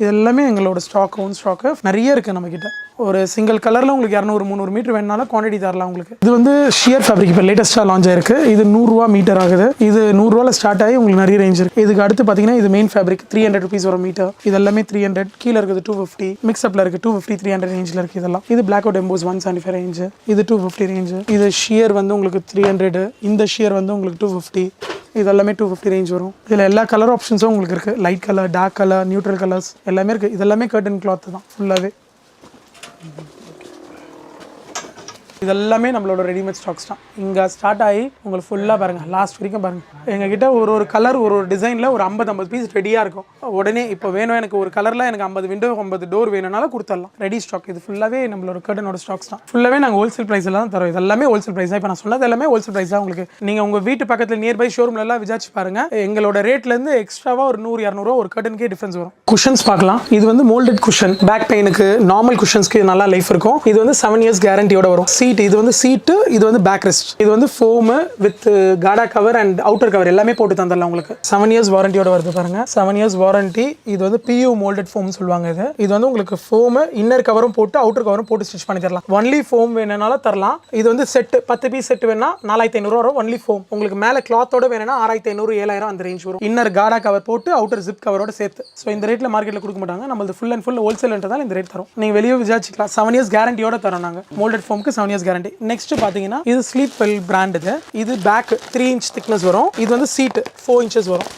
இது எல்லாமே எங்களோட ஸ்டாக் ஓன் ஸ்டாக்கு நிறைய இருக்குது நம்மக்கிட்ட ஒரு சிங்கிள் கலரில் உங்களுக்கு இரநூறு முந்நூறு மீட்டர் வேணுனாலும் குவான்டிட்டி தரலாம் உங்களுக்கு. இது வந்து ஷியர் ஃபேப்ரிக் இப்போ லேட்டஸ்ட்டாக லான்ச் ஆயிருக்கு. இது நூறுரூவா மீட்டர் ஆகுது. இது நூறுரூவாவில் ஸ்டார்ட் ஆகி உங்களுக்கு நிறைய ரேஞ்ச் இருக்குது இதுக்கு அடுத்து பார்த்தீங்கன்னா இது main fabric three hundred rupees வரும் மீட்டர் இது எல்லாமே த்ரீ ஹண்ட்ரட் கீழே இருக்குது டூ ஃபிஃப்டி மிக்ஸ்அப்பில் இருக்குது டூ ஃபிஃப்டி த்ரீ ஹண்ட்ரட் ரேஞ்சில் இருக்குது இதெல்லாம். இது black out emboss one seventy five range இது டூ ஃபிஃப்டி ரேஞ்சு இது ஷியர் வந்து உங்களுக்கு த்ரீ ஹண்ட்ரட் இந்த ஷியர் வந்து உங்களுக்கு டூ ஃபிஃப்டி இது எல்லாமே டூ ஃபிஃப்டி ரேஞ்ச் வரும். இதில் எல்லா கலர் ஆப்ஷன்ஸும் உங்களுக்கு இருக்குது light colour dark colour neutral colours எல்லாமே இருக்குது இதெல்லாமே கர்டன் கிளாத் தான் ஃபுல்லாகவே இது எல்லாமே நம்மளோட ரெடிமேட் ஸ்டாக்ஸ் தான். இங்கே ஸ்டார்ட் ஆகி உங்களுக்கு ஃபுல்லாக பாருங்கள் லாஸ்ட் வரைக்கும் பாருங்கள் எங்ககிட்ட ஒரு ஒரு கலர் ஒரு ஒரு டிசைனில் ஒரு ஐம்பது ஐம்பது பீஸ் ரெடியாக இருக்கும். உடனே இப்போ வேணும் எனக்கு ஒரு கலரில் எனக்கு ஐம்பது விண்டோ ஐம்பது டோர் வேணும்னாலும் கொடுத்துடலாம். ரெடி ஸ்டாக் இது ஃபுல்லாகவே நம்மளோட கர்டனோட ஸ்டாக்ஸ் தான். ஃபுல்லாகவே நாங்கள் ஹோல்சேல் ப்ரைஸில் தான் தரோம். இதெல்லாமே ஹோல்சேல் ப்ரைஸ் தான். இப்போ நான் சொன்னது எல்லாமே ஹோல்சேல் ப்ரைஸ் தான் உங்களுக்கு. நீங்கள் உங்கள் வீட்டு பக்கத்தில் நியர்பை ஷோரூம்லாம் விசாரிச்சு பாருங்கள் எங்களோட ரேட்லேருந்து எக்ஸ்ட்ராவாக ஒரு நூறு இரநூறுவா ஒரு கர்டனுக்கே டிஃபரன்ஸ் வரும். குஷன்ஸ் பார்க்கலாம். இது வந்து மோல்டட் குஷன் பேக் பெயினுக்கு நார்மல் குஷன்ஸ்க்கு நல்லா லைஃப் இருக்கும். இது வந்து செவன் இயர்ஸ் கேரண்டியோட வரும். சீட்டு இது வந்து சீட்டு இது வந்து பேக் ரெஸ்ட் இது வந்து ஃபோமு வித் காடா கவர் அண்ட் அவுட்டர் கவர் எல்லாமே போட்டு தந்துடலாம் உங்களுக்கு. செவன் இயர்ஸ் வாரண்டியோட வருது பாருங்க. செவன் இயர்ஸ் வாரண்டி இது வந்து பியூ மோல்டட் ஃபோம் சொல்லுவாங்க இது. இது வந்து உங்களுக்கு ஃபோமு இன்னர் கவரும் போட்டு அவுட்டர் கவரும் போட்டு ஸ்டிச் பண்ணி தரலாம். ஒன்லி ஃபோம் வேணும்னாலும் தரலாம். இது வந்து செட்டு பத்து பீஸ் செட் வேணா நாலாயிரத்தி ஐநூறு வரும். ஒன்லி ஃபோம் உங்களுக்கு மேலே கிளாத்தோட வேணும்னா ஆறாயிரத்தி ஐநூறு ஏழாயிரம் அந்த ரேஞ்ச் வரும். இன்னர் காடா கவர் போட்டு அவுட்டர் ஜிப் கவரோட சேர்த்து. ஸோ இந்த ரேட்டில் மார்க்கெட்டில் கொடுக்க மாட்டாங்க. நம்மளது ஃபுல் அண்ட் ஃபுல் ஹோல்சேல்ன்றதால இந்த ரேட் தரும். நீங்கள் வெளியே விசாரிச்சுக்கலாம். செவன் இயர்ஸ் கேரண்டியோட தரோம் நாங்கள் மோல்டட் ஃபோமுக்கு செவன் இயர்ஸ் கேரண்டி நெக்ஸ்ட் பாத்தீங்கன்னா இது ஸ்லீப் வெல் பிராண்ட் இது. இது பேக் த்ரீ இன்ச் திக்னஸ் வரும். இது வந்து சீட்டு ஃபோர் இன்ச்சஸ் வரும்.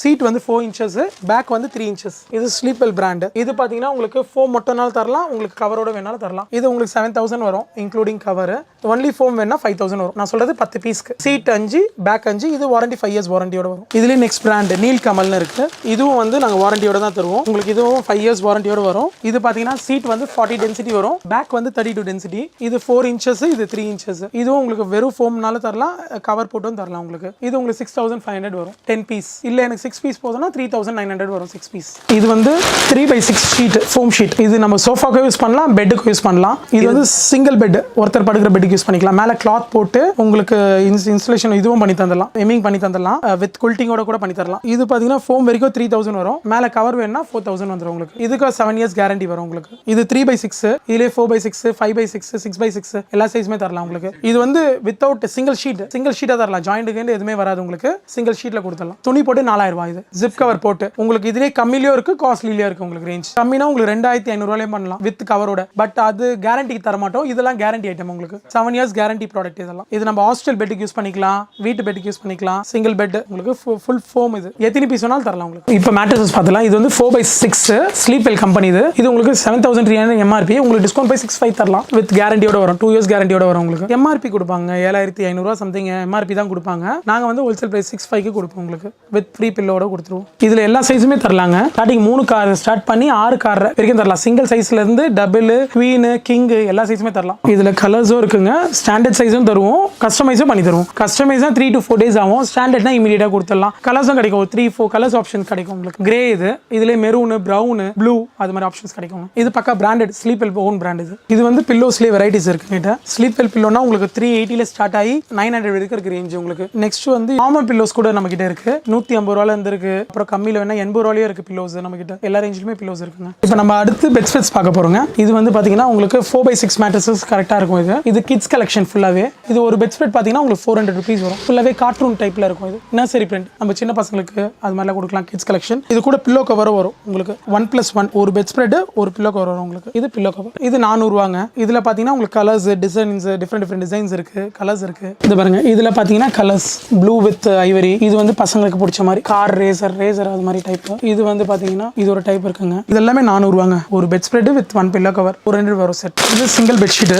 சீட் வந்து ஃபோர் இன்ச்சஸ் பேக் வந்து த்ரீ இன்ச்சஸ் இது ஸ்லீப்பல் பிராண்டு இது பார்த்தீங்கன்னா உங்களுக்கு ஃபோம் மட்டும்னாலும் தரலாம் உங்களுக்கு கவரோட வேணாலும் தரலாம். இது உங்களுக்கு செவன் தௌசண்ட் வரும் இன்க்ளூடிங் கவர் ஒன்லி ஃபோம் வேணா ஃபைவ் தௌசண்ட் வரும். நான் சொல்றது பத்து பீஸ்க்கு சீட் அஞ்சு பேக் அஞ்சு இது வாரண்டி ஃபைவ் இயர்ஸ் வாரண்டியோட வரும். இதுலேயே நெக்ஸ்ட் பிராண்டு நீல் கமல்னு இருக்கு. இதுவும் வந்து நாங்கள் வாரண்டியோட தான் தருவோம். உங்களுக்கு இதுவும் ஃபைவ் இயர்ஸ் வாரண்டியோட வரும். இது பார்த்தீங்கன்னா சீட் வந்து ஃபார்ட்டி டென்சிட்டி வரும். பேக் வந்து தேர்ட்டி டூ டென்சிட்டி இது ஃபோர் இன்ச்சஸ் இது த்ரீ இன்ச்சஸ் இதுவும் உங்களுக்கு வெறும் ஃபோம்னால தரலாம் கவர் போட்டும் தரலாம் உங்களுக்கு. இது உங்களுக்கு சிக்ஸ் தௌசண்ட் ஃபைவ் ஹண்ட்ரட் வரும். டென் பீஸ் இல்லை எனக்கு சிக்ஸ் பீஸ் போதும்னா த்ரீ தௌசண்ட் நைன் ஹண்ட்ரட் வரும் சிக்ஸ் பீஸ் இது வந்து three by six sheet foam sheet இது நம்ம சோஃபாக்கு யூஸ் பண்ணலாம் பெட்டுக்கு யூஸ் பண்ணலாம். இது வந்து சிங்கிள் பெட் ஒருத்தர் படுக்கிற பெட்டுக்கு யூஸ் பண்ணிக்கலாம். மேலே கிளாத் போட்டு உங்களுக்கு இன்ஸ்டலேஷன் இதுவும் பண்ணி தந்துடலாம். எமிங் பண்ணி தந்துடலாம். வித் குல்ட்டிங்கோட கூட பண்ணி தரலாம். இது பார்த்தீங்கன்னா ஃபோம் வரைக்கும் த்ரீ தௌசண்ட் வரும். மேலே கவர் வேணும்னா ஃபோர் தௌசண்ட் வந்துடும் உங்களுக்கு. இதுக்கு செவன் இயர்ஸ் கேரண்டி வரும் உங்களுக்கு. இது த்ரீ பை சிக்ஸ் இதுலேயே four by six five by six six by six எல்லா சைஸுமே தரலாம் உங்களுக்கு. இது வந்து வித்தவுட் சிங்கிள் ஷீட் சிங்கிள் ஷீட்டாக தரலாம். ஜாயிண்ட்டுக்கு எதுவுமே வராது உங்களுக்கு. சிங்கிள் ஷீட்டில் கொடுத்துடலாம். துணி போட்டு நாலாயிரம் ரூபாய் இது ஜிப் கவர் போட்டு. உங்களுக்கு இதுலேயே கம்மிலையும் இருக்கு காஸ்ட்லிலையும் இருக்கு உங்களுக்கு ரேஞ்ச் கம்மினா உங்களுக்கு ரெண்டாயிரத்தி ஐநூறுவாலையும் பண்ணலாம் வித் கவரோட பட் அது கேரண்டிக்கு தர மாட்டோம் இதெல்லாம் கேரண்டி ஐட்டம் உங்களுக்கு. செவன் இயர்ஸ் கேரண்டி ப்ராடக்ட் இதெல்லாம். இது நம்ம ஹாஸ்டல் பெட்டுக்கு யூஸ் பண்ணிக்கலாம் வீட்டு பெட்டுக்கு யூஸ் பண்ணிக்கலாம். சிங்கிள் பெட் உங்களுக்கு ஃபுல் ஃபோம் இது. எத்தனை பீஸ் வேணாலும் தரலாம் உங்களுக்கு. இப்போ மேட்ரஸஸ் பார்த்தலாம் இது வந்து four by six Sleepwell company இது. இது உங்களுக்கு seven thousand three hundred MRP உங்களுக்கு டிஸ்கவுண்ட் பை சிக்ஸ் ஃபைவ் தரலாம். வித் கேரண்டியோட வரும். டூ இயர்ஸ் கேரண்டியோட வரும் உங்களுக்கு. எம்ஆர்பி கொடுப்பாங்க. ஏழாயிரத்தி ஐநூறுரூவா சம்திங் எம்ஆர்பி தான் கொடுப்பாங்க. நாங்கள் வந்து ஹோல்சேல் பிரைஸ் சிக்ஸ் ஃபைவ்க்கு கொடுப்போம் உங்களுக்கு. வித் ஃப்ரீ பில்லோட கொடுத்துருவோம். இதில் எல்லா சைஸுமே தரலாங்க. ஸ்டார்டிங் மூணு கார் ஸ்டார்ட் பண்ணி ஆறு கார் வரைக்கும் தரலாம். சிங்கிள் சைஸ்ல இருந்து டபுள் குவீனு கிங் எல்லா சைஸுமே தரலாம். இதில் கலர்ஸும் இருக்குங்க. ஸ்டாண்டர்ட் சைஸும் தருவோம். கஸ்டமைஸும் பண்ணி தருவோம். கஸ்டமைஸ் தான் த்ரீ டு ஃபோர் டேஸ் ஆகும். ஸ்டாண்டர்ட்னா இமீடியட்டாக கொடுத்துடலாம். கலர்ஸும் கிடைக்கும். த்ரீ ஃபோர் கலர்ஸ் ஆப்ஷன் கிடைக்கும் உங்களுக்கு. கிரே இது. இதுல மெரூனு ப்ரௌனு ப்ளூ அது மாதிரி ஆப்ஷன்ஸ் கிடைக்கும் இது பக்கா branded Sleepwell own brand இது. இது வந்து பில்லோஸ்லேயே வெரைட்டிஸ் இருக்கு கிட்ட. ஸ்லீப் வெல் பில்லோனா உங்களுக்கு த்ரீ எயிட்டில ஸ்டார்ட் ஆகி நைன் ஹண்ட்ரட் வரைக்கும் இருக்கு ரேஞ்ச் உங்களுக்கு. நெக்ஸ்ட் வந்து நார்மல் பில்லோஸ் கூட நம்ம கிட்ட இருக்கு. நூத்தி ஐம்பது ரூபால இருந்து அப்புறம் கம்மியில வேணா எண்பது ரூபாயிலே இருக்கு பில்லோஸ் நம்ம கிட்ட எல்லா ரேஞ்சிலுமே பில்லோஸ் இருக்குங்க. இப்போ நம்ம அடுத்து பெட் ஸ்பெட்ஸ் பார்க்க போறோங்க. இது வந்து பாத்தீங்கன்னா உங்களுக்கு ஃபோர் பை சிக்ஸ் மேட்ரஸஸ் கரெக்டா இருக்கும் இது. இது கிட்ஸ் கலெக்ஷன் ஃபுல்லாவே இது ஒரு பெட் ஸ்பெட் பாத்தீங்கன்னா உங்களுக்கு ஃபோர் ஹண்ட்ரட் ருபீஸ் வரும். ஃபுல்லாவே கார்ட்டூன் டைப்ல இருக்கும் இது. நர்சரி பிரிண்ட் நம்ம சின்ன பசங்களுக்கு அது மாதிரிலாம் கொடுக்கலாம் கிட்ஸ் கலெக்ஷன் இது கூட பில்லோ கவர் வரும். உங்களுக்கு ஒன் பிளஸ் ஒன் ஒரு பெட் ஸ்ப்ரெட் ஒரு பில்லோ கவர் வரும் உங்களுக்கு. இது பில்லோ கவர் இது நானூறுவாங்க. இதுல பாத்தீங்கன்னா உங்களுக்கு colours designs different different designs இருக்கு. கலர்ஸ் இருக்கு. இது பாருங்க. இதுல பாத்தீங்கன்னா கலர்ஸ் ப்ளூ வித் ஐவரி இது வந்து பசங்களுக்கு பிடிச்ச மாதிரி. கார் ரேசர் ரேசர் அது மாதிரி டைப் இது வந்து பாத்தீங்கன்னா இது ஒரு டைப் இருக்குங்க. இது எல்லாமே நானூறுவாங்க. ஒரு bed spread with one pillow cover ஒரு ரெண்டு வரும் செட் இது சிங்கிள் பெட்ஷீட்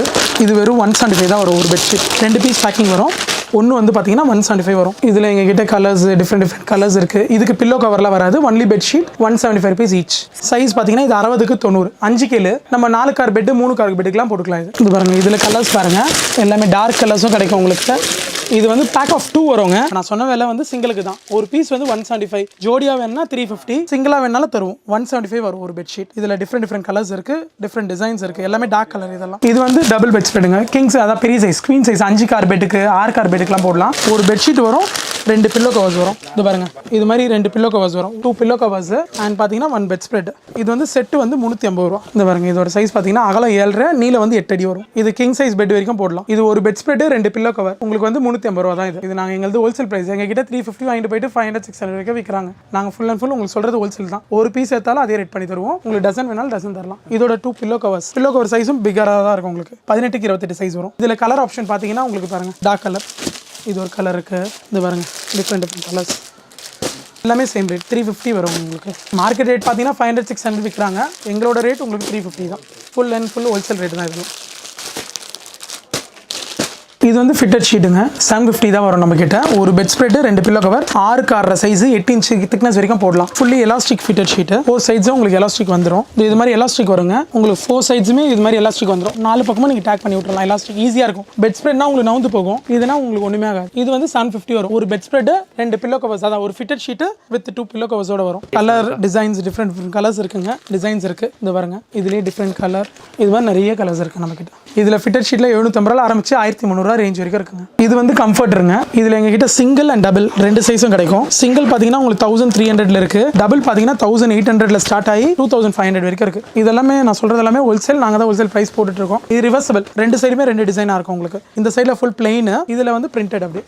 இது வெறும் ஒன் செவன்டி ஃபைவ் தான் வரும் ஒரு பெட்ஷீட் ரெண்டு பீஸ் பேக்கிங் வரும். ஒன்று வந்து பார்த்தீங்கன்னா ஒன் செவன்டி ஃபைவ் வரும். இதில் எங்ககிட்ட கலர்ஸ் டிஃப்ரெண்ட் டிஃப்ரெண்ட் கலர்ஸ் இருக்குது இதுக்கு பில்லோ கவர்லாம் வராது. Only bedsheet one seventy five rupees each size பார்த்தீங்கன்னா இது அறுபதுக்கு தொண்ணூறு. அஞ்சு கேளு. நம்ம நாலு கார் பெட்டு மூணு கார் பெட்டுக்கெலாம் போட்டுக்கலாம் இது. இது பாருங்கள் இதில் கலர்ஸ் பாருங்கள் எல்லாமே டார்க் கலர்ஸும் கிடைக்கும் உங்களுக்கு இது வந்து பேக் ஆஃப் டூ வருங்க. நான் சொன்ன விலை வந்து சிங்கிளுக்கு தான். ஒரு பீஸ் வந்து ஒன் செவன்டி ஃபைவ் ஜோடியா வேணா த்ரீ ஃபிஃப்டி சிங்கிளா வேணாலும் தருவோம். ஒன் செவன்டி ஃபைவ் வரும் ஒரு பெட்ஷீட் இதில் டிஃப்ரெண்ட் டிஃப்ரெண்ட் கலர்ஸ் இருக்கு. டிஃப்ரெண்ட் டிசைன்ஸ் இருக்கு. எல்லாமே டார்க் கலர் இதெல்லாம். இது வந்து டபுள் பெட்ஸ் பெட்டுங்க கிங்ஸ் அதான் பெரிய சைஸ் குவீன் சைஸ் அஞ்சு கார் பெட்டுக்கு ஆறு கார் பெட்டுக்குலாம் போடலாம். ஒரு பெட்ஷீட் வரும் ரெண்டு பில்லோ கவர்ஸ் வரும். இது பாருங்க. இது மாதிரி ரெண்டு பில்லோ கவர்ஸ் வரும். டூ பில்லோ கவர்ஸ் அண்ட் பார்த்தீங்கன்னா ஒன் பெட் ஸ்ப்ரெட் இது வந்து செட்டு வந்து முந்நூற்றி ஐம்பது ரூபா. இந்த பாருங்க இதோட சைஸ் பார்த்தீங்கன்னா அகலம் ஏழரை நீளம் வந்து எட்டு அடி வரும். இது கிங் சைஸ் பெட் வரைக்கும் போடலாம். இது ஒரு பெட் ஸ்ப்ரெட் ரெண்டு பில்லோ கவர் உங்களுக்கு வந்து முந்நூற்றி ஐம்பது ரூபா தான் இது. இது நாங்கள் எங்களுக்கு ஹோல்சேல் ப்ரைஸ் எங்கள் கிட்ட த்ரீ ஃபிஃப்டி வாங்கிட்டு போயிட்டு ஃபைவ் ஹண்ட்ரட் சிக்ஸ் ஹண்ட்ரட் வரைக்கும் விற்கிறாங்க நாங்கள் ஃபுல் அண்ட் ஃபுல் உங்களுக்கு சொல்கிறது ஹோல்சேல் தான். ஒரு பீஸ் எடுத்தாலும் அதே ரேட் பண்ணி தருவோம். உங்களுக்கு டசன் வேணாலும் டசன் தரலாம். இதோட two pillow covers pillow cover சைஸும் பிகராக தான் இருக்கும் உங்களுக்கு. பதினெட்டுக்கு இருபத்தெட்டு சைஸ் வரும். இதில் கலர் ஆப்ஷன் பார்த்தீங்கன்னா உங்களுக்கு பாருங்கள் டார்க் கலர் இது ஒரு கலர் இருக்குது இது பாருங்கள் டிஃப்ரெண்ட் டிஃப்ரெண்ட் கலர்ஸ் எல்லாமே சேம் ரேட் த்ரீ ஃபிஃப்டி வரும் உங்களுக்கு. மார்க்கெட் ரேட் பார்த்தீங்கன்னா ஃபைவ் ஹண்ட்ரட் சிக்ஸ் ஹண்ட்ரட் விற்கிறாங்க எங்களோட ரேட் உங்களுக்கு த்ரீ ஃபிஃப்டி தான். Full and full wholesale rate தான் இது. இது வந்து ஃபிட்டட் ஷீட்டுங்க செவன் ஃபிஃப்டி தான் வரும் நம்ம கிட்ட ஒரு பெட் ஸ்ப்ரெட் ரெண்டு பில்லோ கவர் ஆறு கார சைஸ் எட்டு இன்ச்சு திக்னஸ் வரைக்கும் போடலாம். Fully elastic fitted sheet four சைட்ஸும் உங்களுக்கு எலாஸ்டிக் வந்துடும் இது மாதிரி எலாஸ்டிக் வருங்க. உங்களுக்கு ஃபோர் சைட்ஸுமே இது மாதிரி எலாஸ்டிக் வந்துடும் நாலு பக்கமும் நீங்கள் டேக் பண்ணி விட்டுலாம் எலாஸ்டிக் ஈஸியாக இருக்கும். பெட் ஸ்ப்ரெட்னா உங்களுக்கு நவுந்து போகும். இதுனா உங்களுக்கு ஒன்றுமே ஆகாது. இது வந்து செவன் ஃபிஃப்டி வரும். ஒரு பெட் ஸ்ப்ரெட் ரெண்டு பில்லோ கவர்ஸ் அதான் ஒரு fitted sheet with two pillow கவர்ஸோட வரும். Colour designs different different colours இருக்குங்க. டிசைன்ஸ் இருக்கு. இந்த பாருங்க. இதுலேயே டிஃப்ரெண்ட் கலர் இது மாதிரி நிறைய கலர்ஸ் இருக்கு நம்ம கிட்ட இதில் ஃபிட்டட் ஷீட்டில் எழுநூத்தம்பது ரூபா ஆரம்பிச்சு ஆயிரத்தி முந்நூறுவா ரேஞ்ச் வரைக்கும் இருக்குங்க. இது வந்து கம்ஃபர்ட்ருங்க இதில் எங்ககிட்ட சிங்கிள் அண்ட் டபுள் ரெண்டு சைஸும் கிடைக்கும். சிங்கிள் பார்த்தீங்கன்னா உங்களுக்கு தௌசண்ட் த்ரீ ஹண்ட்ரட்ல இருக்கு. டபுள் பார்த்தீங்கன்னா தௌசண்ட் எயிட் ஹண்ட்ரட்ல ஸ்டார்ட் ஆகி டூ தௌசண்ட் ஃபைவ் ஹண்ட்ரட் வரைக்கும் இருக்கு. இதெல்லாமே நான் சொல்றது எல்லாமே ஹோல்சேல் நாங்கள் தான் ஹோல்சேல் ப்ரைஸ் போட்டுட்டு இருக்கோம். இது ரிவர்சபிள் ரெண்டு சைடுமே ரெண்டு டிசைனாக இருக்கும் உங்களுக்கு. இந்த சைடில் ஃபுல் பிளெயின் இதில் வந்து பிரிண்டட் அப்படியே.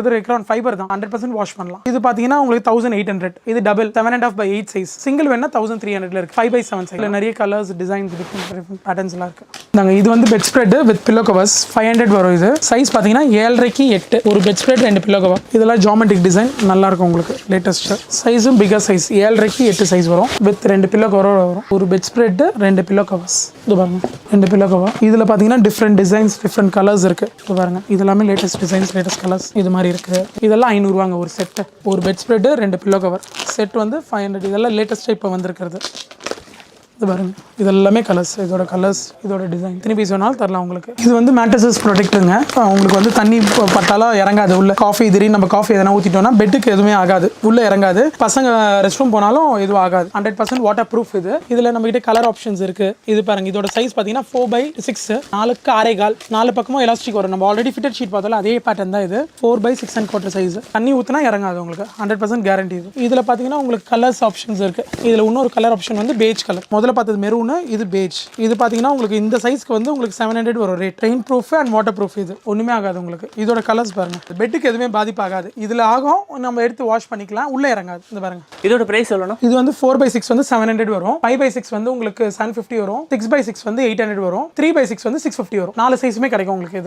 இது ரெக்ரான் ஃபைபர் தான். ஹண்ட்ரட் பர்சன்ட் வாஷ் பண்ணலாம். இது பார்த்தீங்கன்னா உங்களுக்கு தௌசண்ட் எயிட் ஹண்ட்ரட் இது double seven and half by eight size single வேணா தௌசண்ட் த்ரீ ஹண்ட்ரட்ல இருக்கு. ஃபைவ் பை செவன் சைஸ் நிறைய colours designs different different patterns எல்லாம் இருக்கு. நாங்கள் இது வந்து bed spread with pillow covers five hundred வரும் இது. சைஸ் பார்த்தீங்கன்னா ஏழரைக்கு எட்டு. ஒரு பெட் ஸ்ப்ரெட் ரெண்டு பில்லோ கவர் இதெல்லாம் ஜாமெட்ரிக் டிசைன் நல்லா இருக்கும் உங்களுக்கு. லேட்டஸ்ட் சைஸும் பிகர் சைஸ் ஏழரைக்கு எட்டு சைஸ் வரும். வித் ரெண்டு பில்லோ கவரோட வரும். ஒரு பெட் ஸ்ப்ரெட் ரெண்டு பில்லோ கவர்ஸ் இது பாருங்க. ரெண்டு பில்லோ கவர் இதில் பார்த்தீங்கன்னா டிஃப்ரெண்ட் டிசைன்ஸ் டிஃப்ரெண்ட் கலர்ஸ் இருக்கு. இது பாருங்க. இது எல்லாமே லேட்டஸ்ட் டிசைன்ஸ் லேட்டஸ்ட் கலர்ஸ் இது மாதிரி இருக்கு இதெல்லாம் ஐநூறுவாங்க ஒரு செட்டு ஒரு பெட் ஸ்ப்ரெட்டு ரெண்டு பில்லோ கவர் செட் வந்து ஃபைவ் ஹண்ட்ரட் இதெல்லாம் லேட்டஸ்ட்டாக இப்போ வந்திருக்கிறது. இது பாருங்கள் இது எல்லாமே கலர்ஸ் இதோட கலர்ஸ் இதோட டிசைன் எத்தனை பீஸ் தரலாம் உங்களுக்கு. இது வந்து மேட்டசஸ் ப்ரொடெக்ட்டுங்க உங்களுக்கு வந்து தண்ணி பட்டாலும் இறங்காது. உள்ள காஃபி திடீர்னு நம்ம காஃபி எதனா ஊற்றிட்டோம்னா பெட்டுக்கு எதுவுமே ஆகாது. உள்ள இறங்காது. பசங்க ரெஸ்ட் ரூம் போனாலும் எதுவும் ஆகாது. ஹண்ட்ரட் பர்சன்ட் வாட்டர் ப்ரூஃப் இது. இதில் நம்ம கிட்ட கலர் ஆப்ஷன்ஸ் இருக்கு. இது பாருங்க. இதோட சைஸ் பார்த்தீங்கன்னா ஃபோர் பை சிக்ஸ் நாலுக்கு ஆறே கால். நாலு பக்கமும் எலாஸ்டிக் வரும். நம்ம ஆல்ரெடி ஃபிட்டட் ஷீட் பார்த்தாலும் அதே பேட்டர்ன் தான் இது. Four by six and quarter size தண்ணி ஊற்றினா இறங்காது உங்களுக்கு. ஹண்ட்ரட் பர்சன்ட் கேரண்டி இது இதில் பார்த்தீங்கன்னா உங்களுக்கு கலர்ஸ் ஆப்ஷன்ஸ் இருக்கு. இதில் இன்னொரு கலர் ஆப்ஷன் வந்து பேஜ் கலர் முதல்ல பார்த்தது மெரூனு இது பேஜ் இது பார்த்தீங்கன்னா உங்களுக்கு இந்த சைஸ்க்கு வந்து உங்களுக்கு செவன் ஹண்ட்ரட் வரும் rate rain proof and water proof இது. ஒன்றுமே ஆகாது உங்களுக்கு. இதோட கலர்ஸ் பாருங்க. பெட்டுக்கு எதுவுமே பாதிப்பாகாது இதில் ஆகும் நம்ம எடுத்து வாஷ் பண்ணிக்கலாம். உள்ளே இறங்காது. இந்த பாருங்க. இதோட பிரைஸ் எவ்வளோண்ணா? இது வந்து ஃபோர் பை சிக்ஸ் வந்து செவன் ஹண்ட்ரட் வரும். ஃபைவ் பை சிக்ஸ் வந்து உங்களுக்கு செவன் ஃபிஃப்டி வரும். சிக்ஸ் பை சிக்ஸ் வந்து எயிட் ஹண்ட்ரட் வரும். த்ரீ பை சிக்ஸ் வந்து சிக்ஸ் ஃபிஃப்டி வரும். நாலு சைஸுமே கிடைக்கும் உங்களுக்கு இதில்.